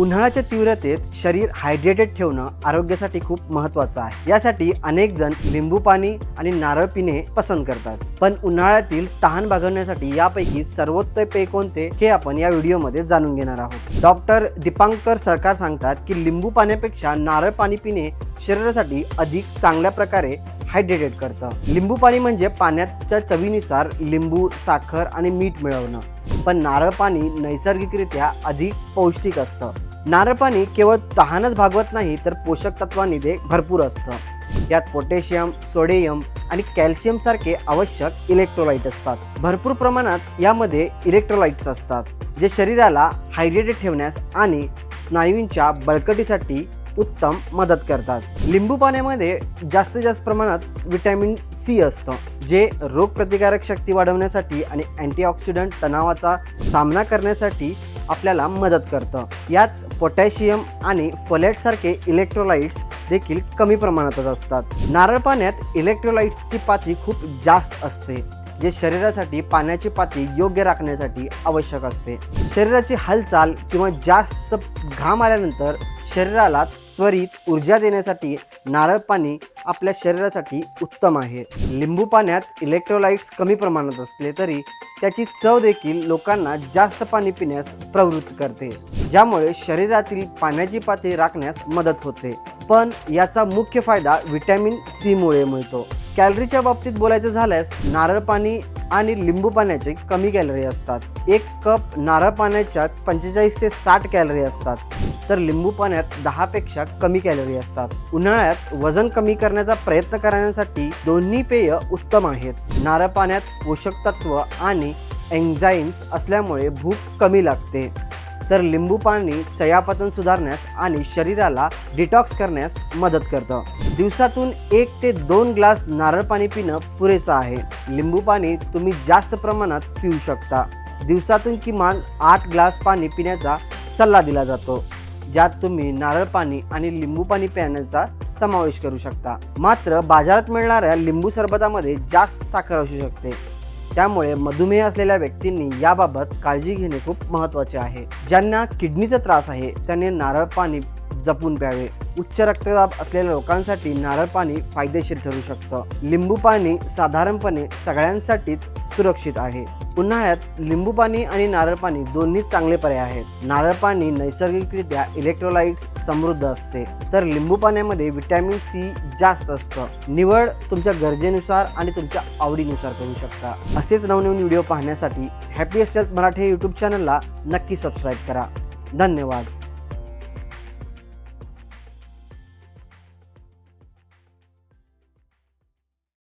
उन्हाळ्याच्या तीव्रतेत शरीर हायड्रेटेड ठेवणं आरोग्यासाठी खूप महत्त्वाचं आहे. यासाठी अनेक जण लिंबू पाणी आणि नारळ पिणे पसंत करतात. पण उन्हाळ्यातील तहान भागवण्यासाठी यापैकी सर्वोत्तम पेय कोणते हे आपण या व्हिडिओमध्ये जाणून घेणार आहोत. डॉक्टर दीपांकर सरकार सांगतात की लिंबू पाण्यापेक्षा नारळ पाणी पिणे शरीरासाठी अधिक चांगल्या प्रकारे हायड्रेटेड करतं. लिंबू पाणी म्हणजे पाण्याच्या चवीनुसार लिंबू साखर आणि मीठ मिळवणं. पण नारळ पाणी नैसर्गिकरित्या अधिक पौष्टिक असतं. नारळ पाणी केवळ तहानच भागवत नाही तर पोषक तत्वांनी ते भरपूर असतं. यात पोटॅशियम सोडियम आणि कॅल्शियम सारखे आवश्यक इलेक्ट्रोलाइट असतात. भरपूर प्रमाणात यामध्ये इलेक्ट्रोलाइट्स असतात जे शरीराला हायड्रेटेड ठेवण्यास आणि स्नायूंच्या बळकटीसाठी उत्तम मदत करतात. लिंबू पाण्यामध्ये जास्तीत जास्त प्रमाणात विटॅमिन सी असतं जे रोगप्रतिकारक शक्ती वाढवण्यासाठी आणि अँटीऑक्सिडंट तणावाचा सामना करण्यासाठी आपल्याला मदत करतं. यात पोटॅशियम आणि फलेटसारखे इलेक्ट्रोलाइट्स देखील कमी प्रमाणातच असतात. नारळ पाण्यात इलेक्ट्रोलाइट्सची पातळी खूप जास्त असते जे शरीरासाठी पाण्याची पातळी योग्य राखण्यासाठी आवश्यक असते. शरीराची हालचाल किंवा जास्त घाम आल्यानंतर शरीराला त्वरित ऊर्जा देण्यासाठी नारळ पाणी आपल्या शरीरासाठी उत्तम आहे. लिंबू पाण्यात इलेक्ट्रोलाइट्स कमी प्रमाणात असले तरी त्याची चव देखील लोकांना जास्त पाणी पिण्यास प्रवृत्त करते. ज्यामुळे शरीरातील पाण्याची पातळी राखण्यास मदत होते. पण याचा मुख्य फायदा व्हिटॅमिन सीमुळे मिळतो. कॅलरीच्या बाबतीत बोलायचं झाल्यास नारळ पाणी आणि लिंबू पाण्याचे कमी कॅलरी असतात. एक कप नारळ पाण्याच्या पंचेचाळीस ते साठ कॅलरी असतात. तर लिंबू पाण्यात दहापेक्षा कमी कॅलरी असतात. उन्हाळ्यात वजन कमी करण्याचा प्रयत्न करण्यासाठी दोन्ही पेय उत्तम आहेत. नारळ पाण्यात पोषक तत्व आणि एन्झाईम्स असल्यामुळे भूक कमी लागते. तर लिंबू पाणी चयापचन सुधारण्यास आणि शरीराला डिटॉक्स करण्यास मदत करतं. दिवसातून एक ते दोन ग्लास नारळ पाणी पिणं पुरेसं आहे. लिंबू पाणी तुम्ही जास्त प्रमाणात पिऊ शकता. दिवसातून किमान आठ ग्लास पाणी पिण्याचा सल्ला दिला जातो. ज्यात तुम्ही नारळ पाणी आणि लिंबू पाणी पिण्याचा समावेश करू शकता. मात्र बाजारात मिळणाऱ्या लिंबू सरबतामध्ये जास्त साखर असू शकते. त्यामुळे मधुमेह असलेल्या व्यक्तींनी याबाबत काळजी घेणे खूप महत्त्वाचे आहे. ज्यांना किडनीचा त्रास आहे त्यांनी नारळ पाणी जपून प्यावे. उच्च रक्तदाब असलेल्या लोकांसाठी नारळ पाणी फायदेशीर ठरू शकतं. लिंबू पाणी साधारणपणे सगळ्यांसाठीच सुरक्षित आहे. उन्हाळ्यात लिंबू पाणी आणि नारळ पाणी दोन्ही चांगले पर्याय आहेत. नारळ पाणी नैसर्गिकरित्या इलेक्ट्रोलाइट्स समृद्ध असते. तर लिंबू पाण्यामध्ये व्हिटॅमिन सी जास्त असतं. निवड तुमच्या गरजेनुसार आणि तुमच्या आवडीनुसार करू शकता. असेच नवनवीन व्हिडिओ पाहण्यासाठी हॅपी स्टेल्थ मराठी यूट्यूब चॅनलला नक्की सबस्क्राईब करा. धन्यवाद.